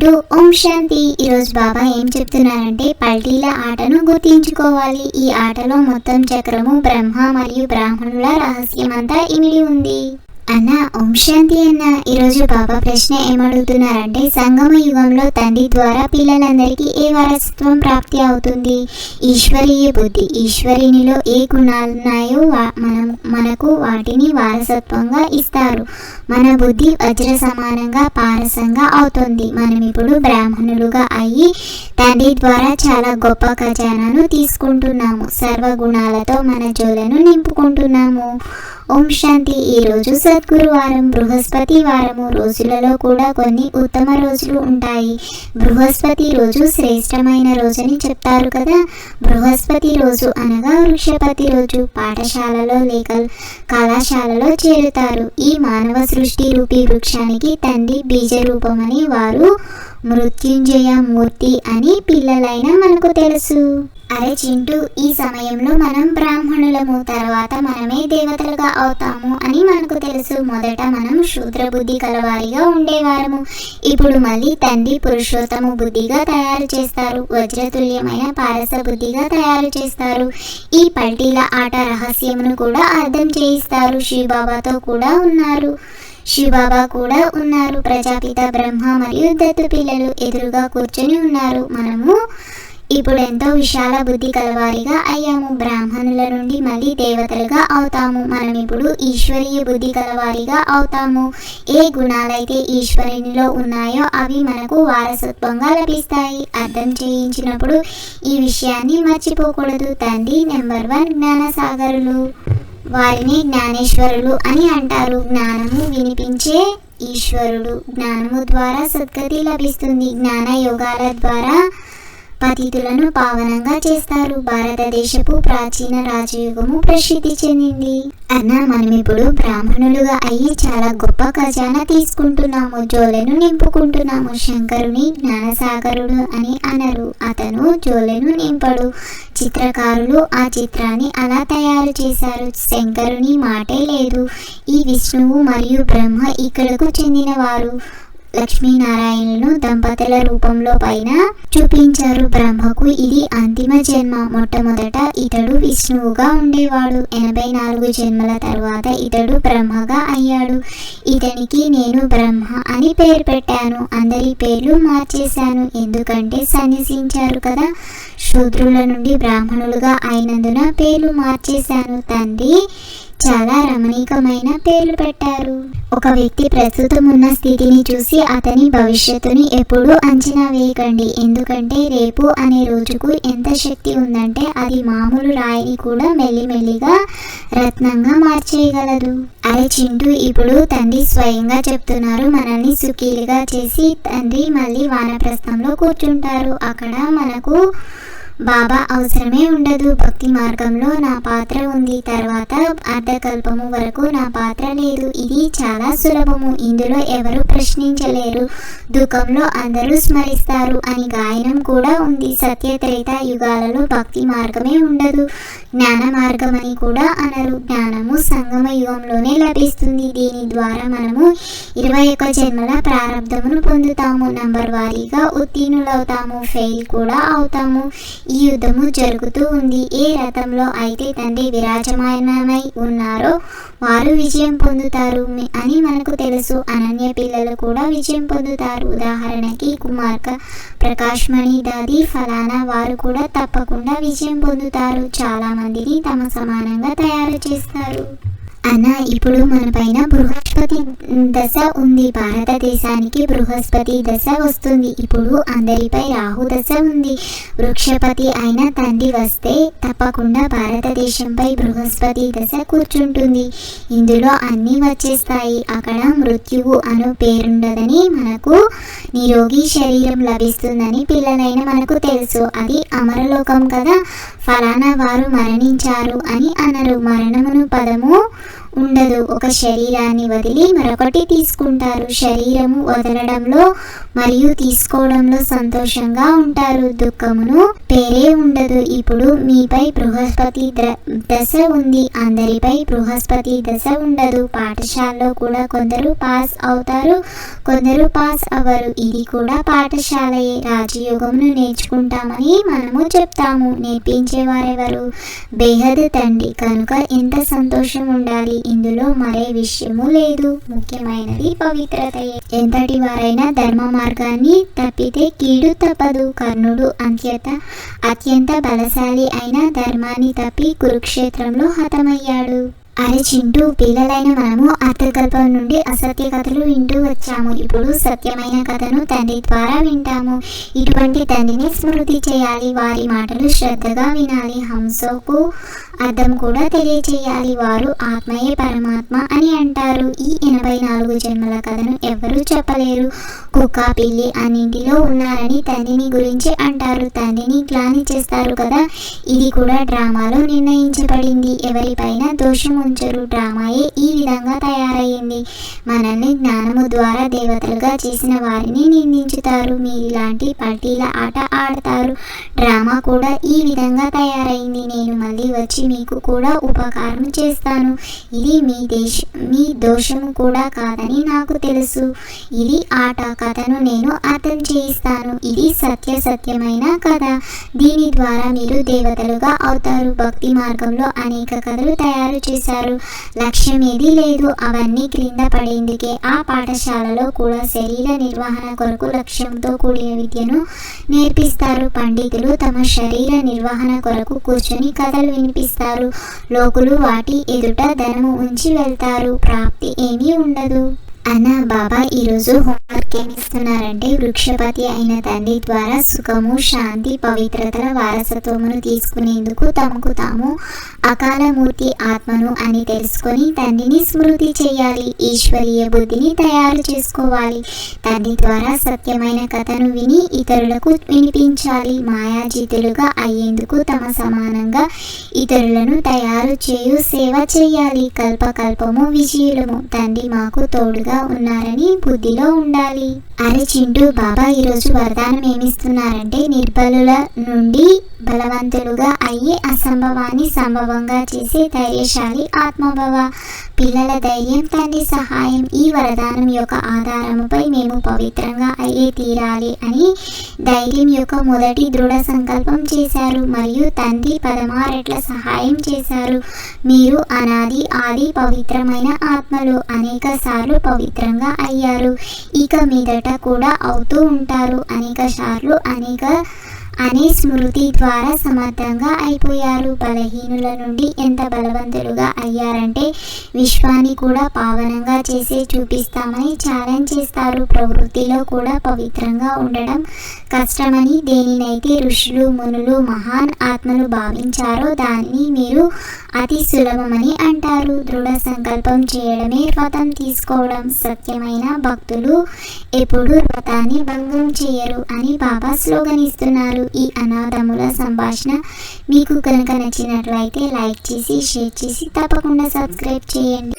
చింటూ ఓం శాంతి. ఈరోజు బాబా ఏం చెప్తున్నారంటే పల్టీల ఆటను గుర్తించుకోవాలి. ఈ ఆటలో మొత్తం చక్రము బ్రహ్మ మరియు బ్రాహ్మణుల రహస్యమంతా ఇమిడి ఉంది. అన్న ఓం శాంతి అన్న. ఈరోజు బాబా ప్రశ్న ఏమడుగుతున్నారంటే సంగమ యుగంలో తండ్రి ద్వారా పిల్లలందరికీ ఏ వారసత్వం ప్రాప్తి అవుతుంది? ఈశ్వరీయ బుద్ధి. ఈశ్వరినిలో ఏ గుణాలు ఉన్నాయో వా- మనం మనకు వాటిని వారసత్వంగా ఇస్తారు. మన బుద్ధి వజ్ర సమానంగా పారసంగా అవుతుంది. మనం ఇప్పుడు బ్రాహ్మణులుగా అయ్యి తండ్రి ద్వారా చాలా గొప్ప ఖజానాను తీసుకుంటున్నాము. సర్వ గుణాలతో మన జోలను నింపుకుంటున్నాము. ఓం శాంతి. ఈ రోజు సద్గురువారం బృహస్పతి వారము. రోజులలో కూడా కొన్ని ఉత్తమ రోజులు ఉంటాయి. బృహస్పతి రోజు శ్రేష్టమైన రోజని చెప్తారు కదా? బృహస్పతి రోజు అనగా వృక్షపతి రోజు. పాఠశాలలో లేక కళాశాలలో చేరుతారు. ఈ మానవ సృష్టి రూపీ వృక్షానికి తండ్రి బీజ రూపమని వారు మృత్యుంజయ మూర్తి అని పిల్లలైన మనకు తెలుసు. అరే చింటూ ఈ సమయంలో మనం బ్రాహ్మణులము తర్వాత మనమే దేవతలుగా అవుతాము అని మనకు తెలుసు. మొదట మనం శూద్ర బుద్ధి కలవారిగా ఉండేవారము. ఇప్పుడు మళ్ళీ తండ్రి పురుషోత్తము బుద్ధిగా తయారు చేస్తారు. వజ్రతుల్యమైన పారస బుద్ధిగా తయారు చేస్తారు. ఈ పల్టీల ఆట రహస్యమును కూడా అర్థం చేయిస్తారు. శివబాబాతో కూడా ఉన్నారు. శివబాబా కూడా ఉన్నారు. ప్రజాపిత బ్రహ్మ మరియు దత్తు పిల్లలు ఎదురుగా కూర్చొని ఉన్నారు. మనము ఇప్పుడు ఎంతో విశాల బుద్ధి కలవారిగా అయ్యాము. బ్రాహ్మణుల నుండి మళ్ళీ దేవతలుగా అవుతాము. మనం ఇప్పుడు ఈశ్వరీయ బుద్ధి కలవారిగా అవుతాము. ఏ గుణాలైతే ఈశ్వరునిలో ఉన్నాయో అవి మనకు వారసత్వంగా లభిస్తాయి. అర్థం చేయించినప్పుడు ఈ విషయాన్ని మర్చిపోకూడదు. తండ్రి నెంబర్ వన్ జ్ఞానసాగరులు. వారిని జ్ఞానేశ్వరులు అని అంటారు. జ్ఞానము వినిపించే ఈశ్వరుడు. జ్ఞానము ద్వారా సద్గతి లభిస్తుంది. జ్ఞాన యోగాల ద్వారా పతితులను పావనంగా చేస్తారు. భారతదేశపు ప్రాచీన రాజయుగము ప్రసిద్ధి చెందింది. అన్న మనం ఇప్పుడు బ్రాహ్మణులుగా అయ్యి చాలా గొప్ప ఖజానా తీసుకుంటున్నాము. జోలెను నింపుకుంటున్నాము. శంకరుని జ్ఞానసాగరుడు అని అనరు. అతను జోలెను నింపడు. చిత్రకారులు ఆ చిత్రాన్ని అలా తయారు చేశారు. శంకరుని మాటే లేదు. ఈ విష్ణువు మరియు బ్రహ్మ ఇక్కడకు చెందినవారు. లక్ష్మీనారాయణులను దంపతుల రూపంలో పైన చూపించారు బ్రహ్మకు ఇది అంతిమ జన్మ. మొట్టమొదట ఇతడు విష్ణువుగా ఉండేవాడు. ఎనభై నాలుగు జన్మల తర్వాత ఇతడు బ్రహ్మగా అయ్యాడు. ఇతనికి నేను బ్రహ్మ అని పేరు పెట్టాను. అందరి పేర్లు మార్చేశాను. ఎందుకంటే సన్యసించారు కదా. శూద్రుల నుండి బ్రాహ్మణులుగా అయినందున పేర్లు మార్చేశాను. తండ్రి చాలా రమణీకమైన పేర్లు పెట్టారు. ఒక వ్యక్తి ప్రస్తుతం ఉన్న స్థితిని చూసి అతని భవిష్యత్తుని ఎప్పుడూ అంచనా వేయకండి. ఎందుకంటే రేపు అనే రోజుకు ఎంత శక్తి ఉందంటే అది మామూలు రాయిని కూడా మెల్లిమెల్లిగా రత్నంగా మార్చేయగలదు. అరే చింటూ ఇప్పుడు తండ్రి స్వయంగా చెప్తున్నారు మనల్ని సుఖీలుగా చేసి తండ్రి మళ్ళీ వానప్రస్థంలో కూర్చుంటారు. అక్కడ మనకు బాబా అవసరమే ఉండదు. భక్తి మార్గంలో నా పాత్ర ఉంది. తర్వాత అర్ధకల్పము వరకు నా పాత్ర లేదు. ఇది చాలా సులభము. ఇందులో ఎవరు ప్రశ్నించలేరు. దుఃఖంలో అందరూ స్మరిస్తారు అని గాయనం కూడా ఉంది. సత్య త్రేత యుగాలలో భక్తి మార్గమే ఉండదు. జ్ఞాన మార్గం అని కూడా అనరు. జ్ఞానము సంగమ యుగంలోనే లభిస్తుంది. దీని ద్వారా మనము ఇరవై ఒక్క జన్మల ప్రారంధమును పొందుతాము. నంబర్ వారీగా ఉత్తీర్ణులవుతాము. ఫెయిల్ కూడా అవుతాము. ఈ యుద్ధము జరుగుతూ ఉంది. ఏ రథంలో అయితే తండ్రి విరాజమానమై ఉన్నారో వారు విజయం పొందుతారు మీ- అని మనకు తెలుసు. అనన్య పిల్లలు కూడా విజయం పొందుతారు. ఉదాహరణకి కుమార్క ప్రకాష్ మణి దాది ఫలానా వారు కూడా తప్పకుండా విజయం పొందుతారు. చాలా మందిని తమ సమానంగా తయారు చేస్తారు. అన్న ఇప్పుడు మన పైన బృహస్పతి దశ ఉంది. భారతదేశానికి బృహస్పతి దశ వస్తుంది. ఇప్పుడు అందరిపై రాహు దశ ఉంది. వృక్షపతి అయిన తండ్రి వస్తే తప్పకుండా భారతదేశంపై బృహస్పతి దశ కూర్చుంటుంది. ఇందులో అన్నీ వచ్చేస్తాయి. అక్కడ మృత్యువు అను పేరుండదని మనకు నిరోగి శరీరం లభిస్తుందని పిల్లలైన మనకు తెలుసు. అది అమరలోకం కదా. ఫలానా వారు మరణించారు అని అనరు. మరణమును పదము ఉండదు. ఒక శరీరాన్ని వదిలి మరొకటి తీసుకుంటారు. శరీరము వదలడంలో మరియు తీసుకోవడంలో సంతోషంగా ఉంటారు. దుఃఖమును పేరే ఉండదు. ఇప్పుడు మీపై బృహస్పతి దశ ఉంది. అందరిపై బృహస్పతి దశ ఉండదు. పాఠశాలలో కూడా కొందరు పాస్ అవుతారు. కొందరు పాస్ అవ్వరు. ఇది కూడా పాఠశాలయే. రాజయోగమును నేర్చుకుంటామని మనము చెప్తాము. నేర్పించేవారెవరు? బేహద్ తండ్రి. కనుక ఎంత సంతోషం ఉండాలి? ఇందులో మరే విషయము లేదు. ముఖ్యమైనది పవిత్రతయే. ఎంతటి వారైనా ధర్మ మార్గాన్ని తప్పితే కీడు తప్పదు. కర్ణుడు అంత్యత అత్యంత బలశాలి అయిన ధర్మాన్ని తప్పి కురుక్షేత్రంలో హతమయ్యాడు. అరే చింటూ పిల్లలైన మనము అర్థకల్పం నుండి అసత్య కథలు వింటూ వచ్చాము. ఇప్పుడు సత్యమైన కథను తండ్రి ద్వారా వింటాము. ఇటువంటి తండ్రిని స్మృతి చేయాలి. వారి మాటలు శ్రద్ధగా వినాలి. హంసకు అర్థం కూడా తెలియచేయాలి. వారు ఆత్మయే పరమాత్మ అని అంటారు. ఈ ఎనభై నాలుగు జన్మల కథను ఎవరూ చెప్పలేరు. కుక్క పిల్లి అన్నింటిలో ఉన్నారని తండ్రిని గురించి అంటారు. తండ్రిని గ్లాని చేస్తారు కదా? ఇది కూడా డ్రామాలో నిర్ణయించబడింది. ఎవరిపైన దోషం ఉంచరు. డ్రామాయే ఈ విధంగా తయారయ్యింది. మనల్ని జ్ఞానము ద్వారా దేవతలుగా చేసిన వారిని నిందించుతారు. మీరు ఇలాంటి పార్టీల ఆట ఆడతారు. డ్రామా కూడా ఈ విధంగా తయారైంది నేను మళ్ళీ వచ్చి మీకు కూడా ఉపకారం చేస్తాను. ఇది మీ దేశ మీ దోషము కూడా కాదని నాకు తెలుసు. ఇది ఆట కథను నేను అర్థం చేయిస్తాను. ఇది సత్య సత్యమైన కథ. దీని ద్వారా మీరు దేవతలుగా అవుతారు. భక్తి మార్గంలో అనేక కథలు తయారు చేశారు. లక్ష్యం ఏది లేదు. అవన్నీ క్రింద పడేందుకే ఆ పాఠశాలలో కూడా శరీర నిర్వహణ కొరకు లక్ష్యంతో కూడిన విద్యను నేర్పిస్తారు. పండితులు తమ శరీర నిర్వహణ కొరకు కూర్చొని కథలు వినిపిస్తారు. లోకులు వాటి ఎదుట ధనము ఉంచి వెళ్తారు. ప్రాప్తి ఏమీ ఉండదు. అనా బాబా ఈరోజు హోంవర్క్ ఏమి ఇస్తున్నారంటే వృక్షపతి అయిన తండ్రి ద్వారా సుఖము శాంతి పవిత్రతల వారసత్వమును తీసుకునేందుకు తమకు తాము అకాలమూర్తి ఆత్మను అని తెలుసుకొని తండ్రిని స్మృతి చేయాలి ఈశ్వరీయ బుద్ధిని తయారు చేసుకోవాలి. తండ్రి ద్వారా సత్యమైన కథను విని ఇతరులకు వినిపించాలి. మాయాజీతులుగా అయ్యేందుకు తమ సమానంగా ఇతరులను తయారు చేయు సేవ చేయాలి. కల్పకల్పము విజయులము. తండ్రి మాకు తోడుగా ఉన్నారని బుద్ధిలో ఉండాలి. అరే చింటూ బాబా ఈరోజు వరదానం ఏమిస్తున్నారంటే నిర్బలుల నుండి బలవంతులుగా అయ్యే అసంభవాన్ని సంభవంగా చేసే ధైర్యశాలి ఆత్మభవ. పిల్లల ధైర్యం తండ్రి సహాయం ఈ వరదానం యొక్క ఆధారముపై మేము పవిత్రంగా అయ్యే తీరాలి అని ధైర్యం యొక్క మొదటి దృఢ సంకల్పం చేశారు. మరియు తండ్రి పదమారెట్ల సహాయం చేశారు. మీరు అనాది ఆది పవిత్రమైన ఆత్మలు అనేక సార్లు పవిత్రంగా అయ్యారు. ఇక మీదట కూడా అవుతూ ఉంటారు. అనేక సార్లు అనేక అనే స్మృతి ద్వారా సమర్థంగా అయిపోయారు. బలహీనుల నుండి ఎంత బలవంతులుగా అయ్యారంటే విశ్వాన్ని కూడా పావనంగా చేసే చూపిస్తామని ఛాలెంజ్ చేస్తారు. ప్రవృత్తిలో కూడా పవిత్రంగా ఉండడం కష్టమని దేనినైతే ఋషులు మునులు మహాన్ ఆత్మలు భావించారో దాన్ని మీరు అతి సులభమని అంటారు. దృఢ సంకల్పం చేయడమే వ్రతం తీసుకోవడం. సత్యమైన భక్తులు ఎప్పుడు వ్రతాన్ని భంగం చేయరు అని బాబా స్లోగన్ ఇస్తున్నారు. ఈ అనాథముల సంభాషణ మీకు కనుక నచ్చినట్లయితే లైక్ చేసి షేర్ చేసి తప్పకుండా సబ్స్క్రైబ్ చేయండి.